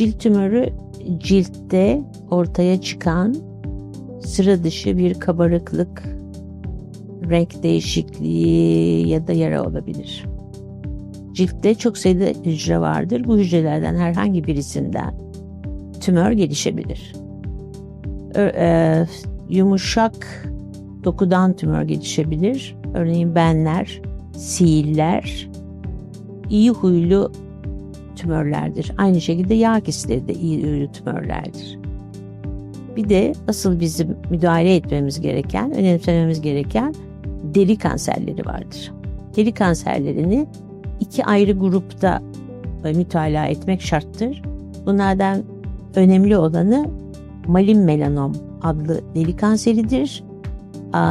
Cilt tümörü ciltte ortaya çıkan sıra dışı bir kabarıklık, renk değişikliği ya da yara olabilir. Ciltte çok sayıda hücre vardır. Bu hücrelerden herhangi birisinden tümör gelişebilir. Ö- e, yumuşak dokudan tümör gelişebilir. Örneğin benler, siiller, iyi huylu tümörlerdir. Aynı şekilde yağ kisleri de iyi huylu tümörlerdir. Bir de asıl bizim müdahale etmemiz gereken, önemsememiz gereken deri kanserleri vardır. Deri kanserlerini iki ayrı grupta mütalaa etmek şarttır. Bunlardan önemli olanı malin melanom adlı deri kanseridir.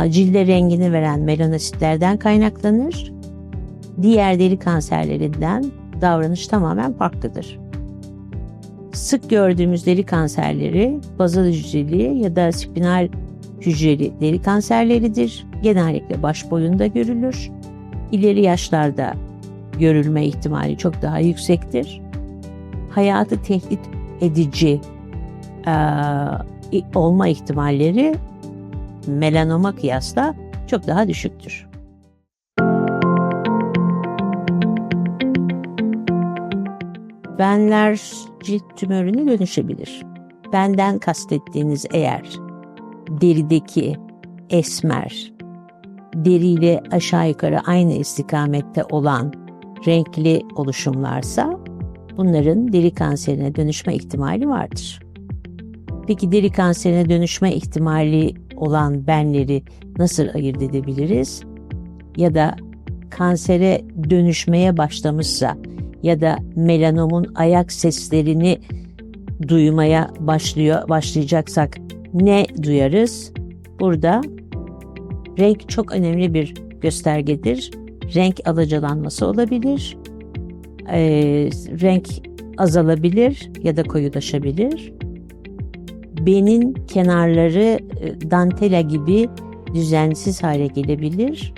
Cilde rengini veren melanositlerden kaynaklanır. Diğer deri kanserlerinden davranış tamamen farklıdır. Sık gördüğümüz deri kanserleri bazal hücreli ya da spinal hücreli deri kanserleridir. Genellikle baş boyunda görülür. İleri yaşlarda görülme ihtimali çok daha yüksektir. Hayatı tehdit edici e, olma ihtimalleri melanoma kıyasla çok daha düşüktür. Benler cilt tümörüne dönüşebilir. Benden kastettiğiniz eğer derideki esmer, deriyle aşağı yukarı aynı istikamette olan renkli oluşumlarsa bunların deri kanserine dönüşme ihtimali vardır. Peki deri kanserine dönüşme ihtimali olan benleri nasıl ayırt edebiliriz? Ya da kansere dönüşmeye başlamışsa ya da melanomun ayak seslerini duymaya başlıyor başlayacaksak ne duyarız? Burada renk çok önemli bir göstergedir. Renk alacalanması olabilir. E, renk azalabilir ya da koyulaşabilir. Benin kenarları dantela gibi düzensiz hale gelebilir.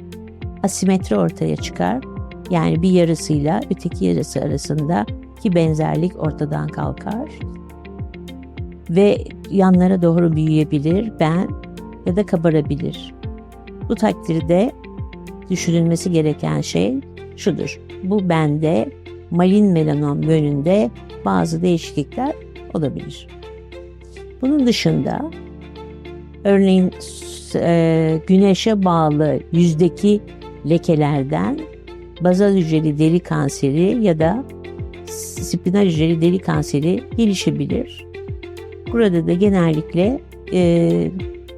Asimetri ortaya çıkar. Yani bir yarısıyla öteki yarısı arasında ki benzerlik ortadan kalkar. Ve yanlara doğru büyüyebilir, ben ya da kabarabilir. Bu takdirde düşünülmesi gereken şey şudur. Bu bende malin melanom yönünde bazı değişiklikler olabilir. Bunun dışında örneğin e, güneşe bağlı yüzdeki lekelerden bazal hücreli deri kanseri ya da spinal hücreli deri kanseri gelişebilir. Burada da genellikle e,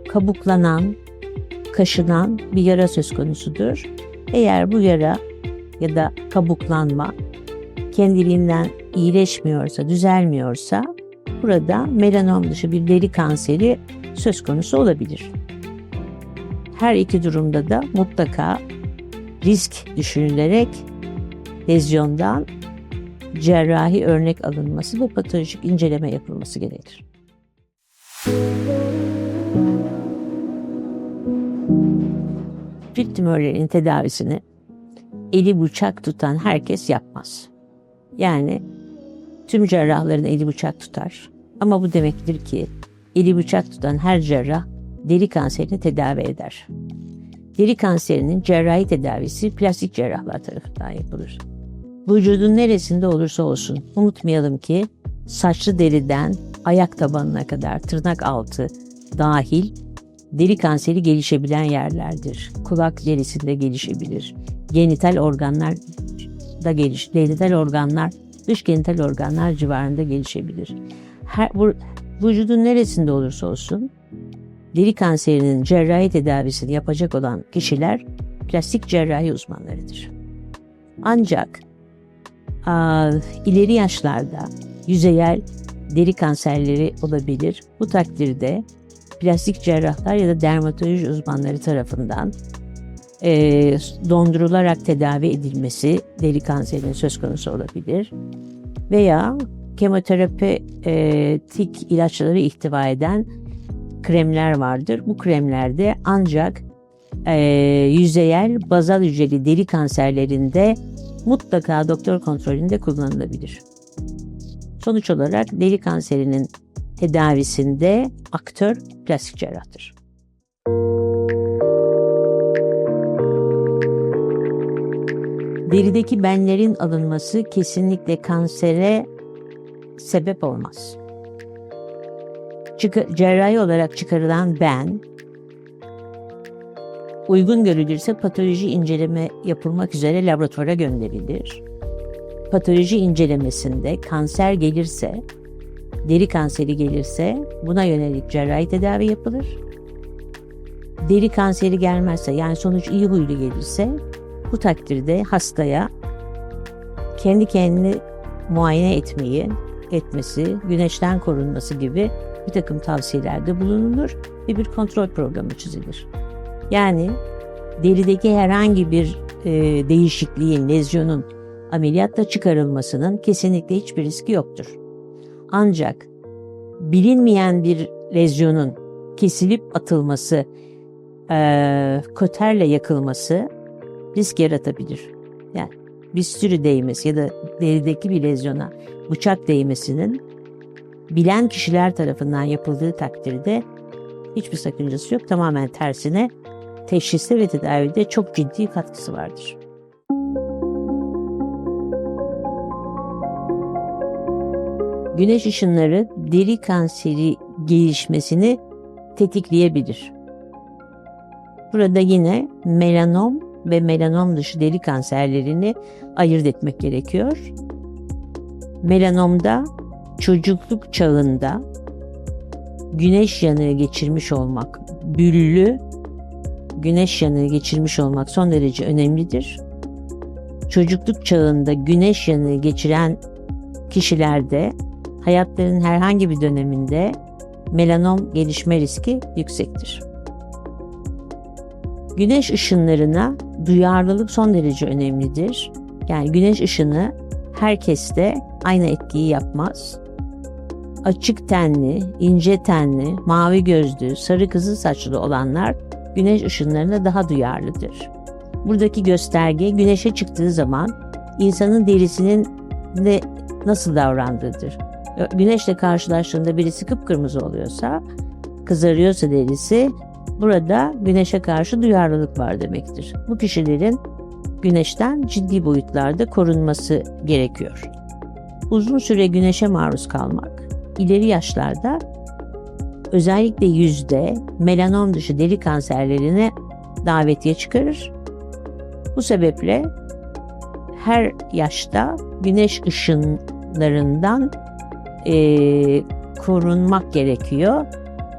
kabuklanan, kaşınan bir yara söz konusudur. Eğer bu yara ya da kabuklanma kendiliğinden iyileşmiyorsa, düzelmiyorsa burada melanom dışı bir deri kanseri söz konusu olabilir. Her iki durumda da mutlaka risk düşünülerek lezyondan cerrahi örnek alınması ve patolojik inceleme yapılması gerekir. Cilt tümörlerinin tedavisini eli bıçak tutan herkes yapmaz. Yani tüm cerrahların eli bıçak tutar. Ama bu demektir ki eli bıçak tutan her cerrah deri kanserini tedavi eder. Deri kanserinin cerrahi tedavisi plastik cerrahlar tarafından yapılır. Vücudun neresinde olursa olsun unutmayalım ki saçlı deriden ayak tabanına kadar tırnak altı dahil deri kanseri gelişebilen yerlerdir. Kulak derisinde gelişebilir. Genital organlar da geliş, genital organlar, dış genital organlar civarında gelişebilir. Her, bu, vücudun neresinde olursa olsun deri kanserinin cerrahi tedavisini yapacak olan kişiler plastik cerrahi uzmanlarıdır. Ancak a, ileri yaşlarda yüzeyel deri kanserleri olabilir. Bu takdirde plastik cerrahlar ya da dermatoloji uzmanları tarafından e, dondurularak tedavi edilmesi deri kanserinin söz konusu olabilir. Veya kemoterapi e, tik ilaçları ihtiva eden kremler vardır. Bu kremlerde ancak e, yüzeyel bazal hücreli deri kanserlerinde mutlaka doktor kontrolünde kullanılabilir. Sonuç olarak deri kanserinin tedavisinde aktör plastik cerrahtır. Derideki benlerin alınması kesinlikle kansere sebep olmaz. Çık cerrahi olarak çıkarılan ben uygun görülürse patoloji inceleme yapılmak üzere laboratuvara gönderilir. Patoloji incelemesinde kanser gelirse, deri kanseri gelirse buna yönelik cerrahi tedavi yapılır. Deri kanseri gelmezse yani sonuç iyi huylu gelirse bu takdirde hastaya kendi kendini muayene etmeyi, etmesi, güneşten korunması gibi bir takım tavsiyelerde bulunulur ve bir kontrol programı çizilir. Yani derideki herhangi bir e, değişikliğin, lezyonun ameliyatla çıkarılmasının kesinlikle hiçbir riski yoktur. Ancak bilinmeyen bir lezyonun kesilip atılması, e, koterle yakılması risk yaratabilir. Yani bir sürü değmesi ya da derideki bir lezyona bıçak değmesinin bilen kişiler tarafından yapıldığı takdirde hiçbir sakıncası yok. Tamamen tersine teşhiste ve tedavide çok ciddi katkısı vardır. Güneş ışınları deri kanseri gelişmesini tetikleyebilir. Burada yine melanom ve melanom dışı deri kanserlerini ayırt etmek gerekiyor. Melanomda çocukluk çağında güneş yanığı geçirmiş olmak, büllü güneş yanığı geçirmiş olmak son derece önemlidir. Çocukluk çağında güneş yanığı geçiren kişilerde hayatlarının herhangi bir döneminde melanom gelişme riski yüksektir. Güneş ışınlarına duyarlılık son derece önemlidir. Yani güneş ışını herkeste aynı etkiyi yapmaz. Açık tenli, ince tenli, mavi gözlü, sarı kızıl saçlı olanlar güneş ışınlarına daha duyarlıdır. Buradaki gösterge güneşe çıktığı zaman insanın derisinin de nasıl davrandığıdır. Güneşle karşılaştığında birisi kıpkırmızı oluyorsa, kızarıyorsa derisi burada güneşe karşı duyarlılık var demektir. Bu kişilerin güneşten ciddi boyutlarda korunması gerekiyor. Uzun süre güneşe maruz kalmak ileri yaşlarda özellikle yüzde melanom dışı deri kanserlerine davetiye çıkarır. Bu sebeple her yaşta güneş ışınlarından e, korunmak gerekiyor.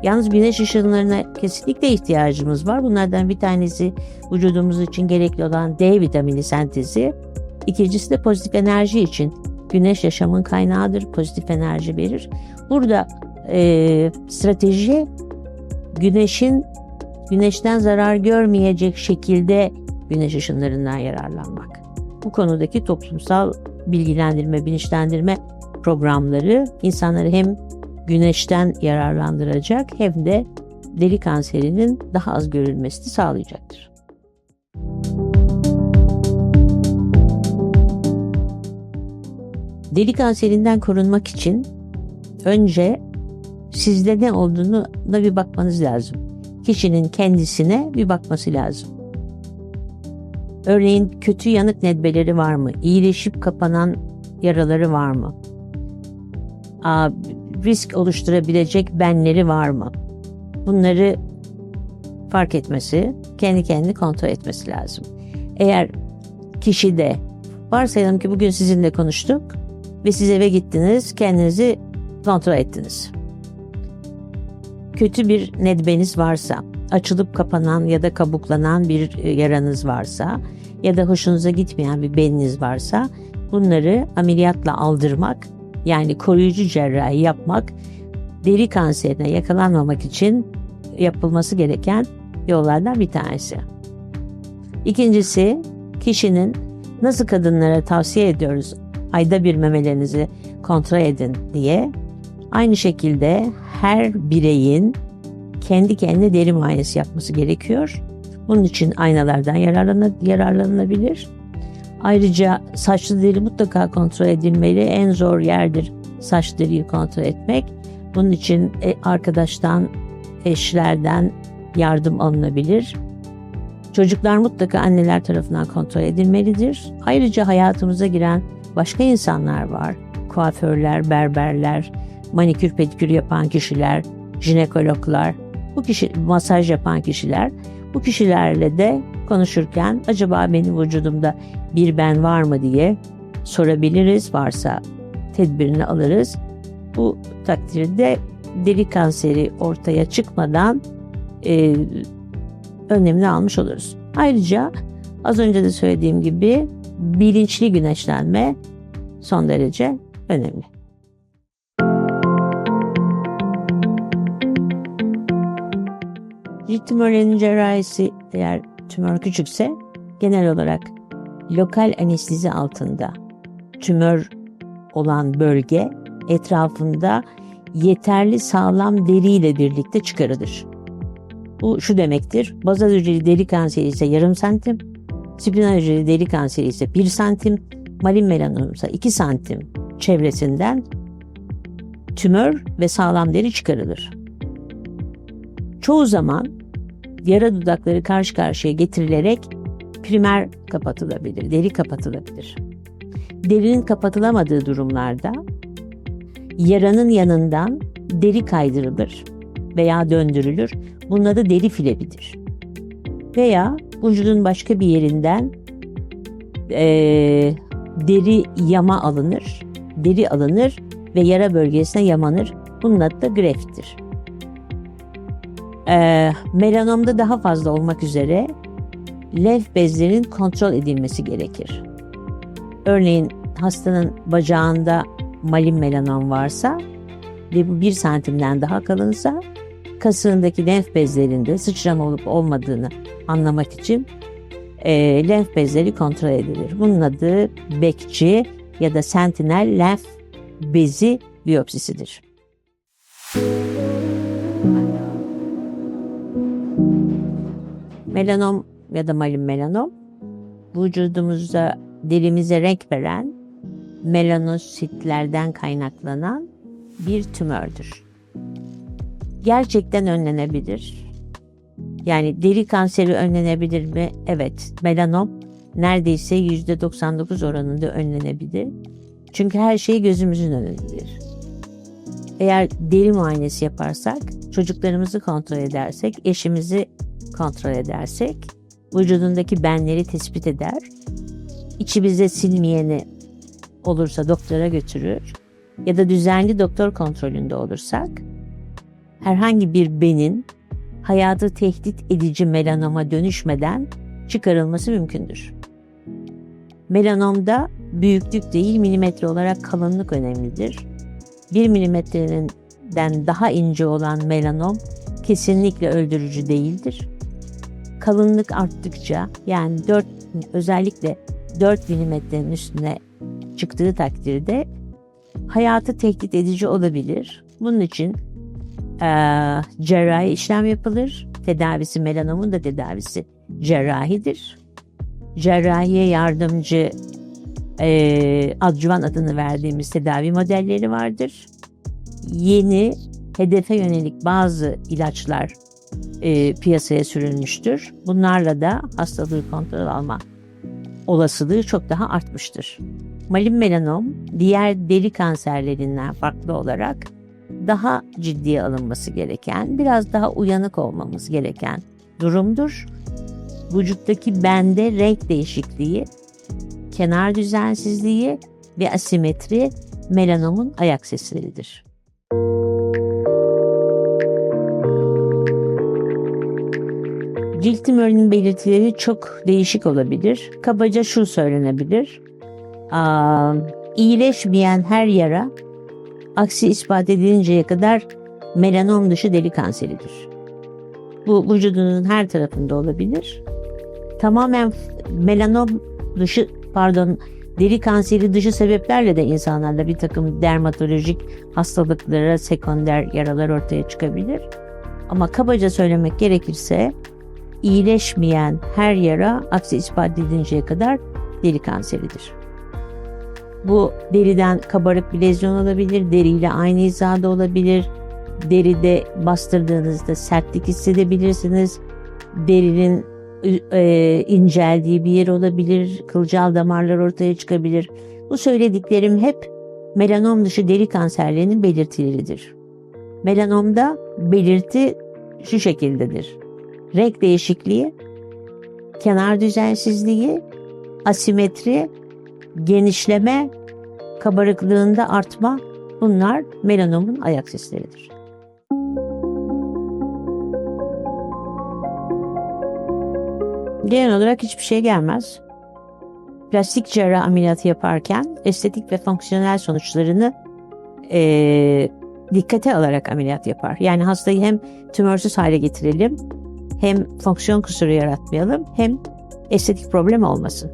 Yalnız güneş ışınlarına kesinlikle ihtiyacımız var. Bunlardan bir tanesi vücudumuz için gerekli olan D vitamini sentezi. İkincisi de pozitif enerji için. Güneş yaşamın kaynağıdır, pozitif enerji verir. Burada e, strateji güneşin güneşten zarar görmeyecek şekilde güneş ışınlarından yararlanmak. Bu konudaki toplumsal bilgilendirme, bilinçlendirme programları insanları hem güneşten yararlandıracak hem de deri kanserinin daha az görülmesini sağlayacaktır. Deri kanserinden korunmak için önce sizde ne olduğunu da bir bakmanız lazım. Kişinin kendisine bir bakması lazım. Örneğin kötü yanık nedbeleri var mı? İyileşip kapanan yaraları var mı? Aa, risk oluşturabilecek benleri var mı? Bunları fark etmesi, kendi kendini kontrol etmesi lazım. Eğer kişide varsayalım ki bugün sizinle konuştuk ve siz eve gittiniz, kendinizi kontrol ettiniz. Kötü bir nedbeniz varsa, açılıp kapanan ya da kabuklanan bir e, yaranız varsa ya da hoşunuza gitmeyen bir beniniz varsa bunları ameliyatla aldırmak yani koruyucu cerrahi yapmak deri kanserine yakalanmamak için yapılması gereken yollardan bir tanesi. İkincisi kişinin nasıl kadınlara tavsiye ediyoruz ayda bir memelerinizi kontrol edin diye aynı şekilde her bireyin kendi kendine deri muayenesi yapması gerekiyor. Bunun için aynalardan yararlanabilir. Ayrıca saçlı deri mutlaka kontrol edilmeli. En zor yerdir saç deriyi kontrol etmek. Bunun için e, arkadaştan, eşlerden yardım alınabilir. Çocuklar mutlaka anneler tarafından kontrol edilmelidir. Ayrıca hayatımıza giren başka insanlar var. Kuaförler, berberler, manikür pedikür yapan kişiler, jinekologlar, bu kişi masaj yapan kişiler. Bu kişilerle de konuşurken acaba benim vücudumda bir ben var mı diye sorabiliriz. Varsa tedbirini alırız. Bu takdirde deri kanseri ortaya çıkmadan e, önlemini almış oluruz. Ayrıca az önce de söylediğim gibi bilinçli güneşlenme son derece önemli. Cilt tümörlerinin cerrahisi eğer tümör küçükse genel olarak lokal anestezi altında tümör olan bölge etrafında yeterli sağlam deriyle birlikte çıkarılır. Bu şu demektir. Bazal hücreli deri kanseri ise yarım santim, hücreli deri kanseri ise 1 santim, malin melanom ise 2 santim çevresinden tümör ve sağlam deri çıkarılır. Çoğu zaman yara dudakları karşı karşıya getirilerek primer kapatılabilir, deri kapatılabilir. Derinin kapatılamadığı durumlarda yaranın yanından deri kaydırılır veya döndürülür. Bunun adı deri filebidir. Veya vücudun başka bir yerinden e, deri yama alınır, deri alınır ve yara bölgesine yamanır. Bunun adı da grefttir. E, melanomda daha fazla olmak üzere lenf bezlerinin kontrol edilmesi gerekir. Örneğin hastanın bacağında malin melanom varsa ve bu bir santimden daha kalınsa kasığındaki lenf bezlerinde sıçrama olup olmadığını anlamak için e, lenf bezleri kontrol edilir. Bunun adı bekçi ya da sentinel lenf bezi biyopsisidir. Melanom ya da malin melanom vücudumuzda derimize renk veren melanositlerden kaynaklanan bir tümördür. Gerçekten önlenebilir. Yani deri kanseri önlenebilir mi? Evet. Melanom neredeyse %99 oranında önlenebilir. Çünkü her şey gözümüzün önündedir. Eğer deri muayenesi yaparsak, çocuklarımızı kontrol edersek, eşimizi kontrol edersek, vücudundaki benleri tespit eder, içimizde silmeyeni olursa doktora götürür ya da düzenli doktor kontrolünde olursak herhangi bir benin hayatı tehdit edici melanoma dönüşmeden çıkarılması mümkündür. Melanomda büyüklük değil milimetre olarak kalınlık önemlidir. 1 milimetreden daha ince olan melanom kesinlikle öldürücü değildir. Kalınlık arttıkça yani 4 özellikle 4 milimetrenin üstüne çıktığı takdirde hayatı tehdit edici olabilir. Bunun için e, cerrahi işlem yapılır. Tedavisi melanomun da tedavisi cerrahidir. Cerrahiye yardımcı e, adjuvan adını verdiğimiz tedavi modelleri vardır. Yeni hedefe yönelik bazı ilaçlar e, piyasaya sürülmüştür. Bunlarla da hastalığı kontrol alma olasılığı çok daha artmıştır. Malin melanom diğer deri kanserlerinden farklı olarak daha ciddiye alınması gereken, biraz daha uyanık olmamız gereken durumdur. Vücuttaki bende renk değişikliği, kenar düzensizliği ve asimetri melanomun ayak sesleridir. Cilt tümörünün belirtileri çok değişik olabilir. Kabaca şu söylenebilir. Aa, iyileşmeyen her yara aksi ispat edilinceye kadar melanom dışı deri kanseridir. Bu vücudunun her tarafında olabilir. Tamamen melanom dışı pardon deri kanseri dışı sebeplerle de insanlarda bir takım dermatolojik hastalıklara sekonder yaralar ortaya çıkabilir. Ama kabaca söylemek gerekirse iyileşmeyen her yara aksi ispat edilinceye kadar deri kanseridir. Bu deriden kabarık bir lezyon olabilir, deriyle aynı hizada olabilir. Deride bastırdığınızda sertlik hissedebilirsiniz. Derinin e, inceldiği bir yer olabilir, kılcal damarlar ortaya çıkabilir. Bu söylediklerim hep melanom dışı deri kanserlerinin belirtileridir. Melanomda belirti şu şekildedir. Renk değişikliği, kenar düzensizliği, asimetri, genişleme, kabarıklığında artma bunlar melanomun ayak sesleridir. Genel olarak hiçbir şey gelmez. Plastik cerrah ameliyatı yaparken estetik ve fonksiyonel sonuçlarını e, dikkate alarak ameliyat yapar. Yani hastayı hem tümörsüz hale getirelim, hem fonksiyon kusuru yaratmayalım, hem estetik problem olmasın.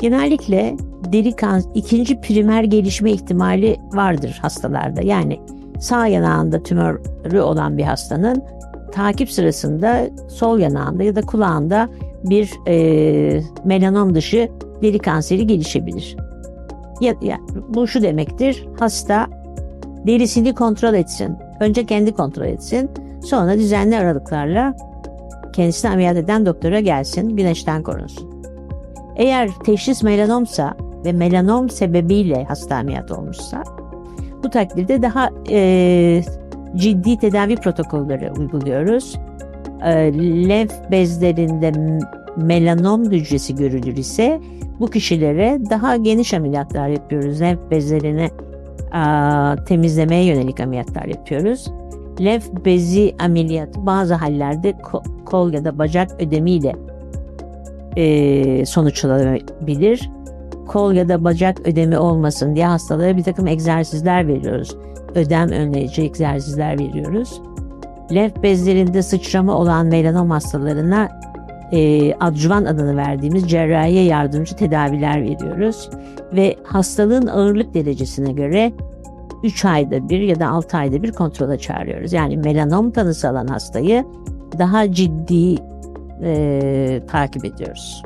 Genellikle deri kan ikinci primer gelişme ihtimali vardır hastalarda. Yani sağ yanağında tümörü olan bir hastanın takip sırasında sol yanağında ya da kulağında bir e, melanom dışı deri kanseri gelişebilir. Ya, ya, bu şu demektir, hasta derisini kontrol etsin. Önce kendi kontrol etsin. Sonra düzenli aralıklarla kendisini ameliyat eden doktora gelsin, güneşten korunsun. Eğer teşhis melanomsa ve melanom sebebiyle hasta olmuşsa bu takdirde daha e, ciddi tedavi protokolleri uyguluyoruz. E, lenf bezlerinde melanom hücresi görülür ise bu kişilere daha geniş ameliyatlar yapıyoruz. Lenf bezlerini a, temizlemeye yönelik ameliyatlar yapıyoruz. Lenf bezi ameliyatı bazı hallerde kol ya da bacak ödemiyle e, sonuçlanabilir. Kol ya da bacak ödemi olmasın diye hastalara bir takım egzersizler veriyoruz. Ödem önleyici egzersizler veriyoruz. Lenf bezlerinde sıçrama olan melanom hastalarına e, adjuvan adını verdiğimiz cerrahiye yardımcı tedaviler veriyoruz. Ve hastalığın ağırlık derecesine göre 3 ayda bir ya da 6 ayda bir kontrola çağırıyoruz. Yani melanom tanısı alan hastayı daha ciddi e, takip ediyoruz.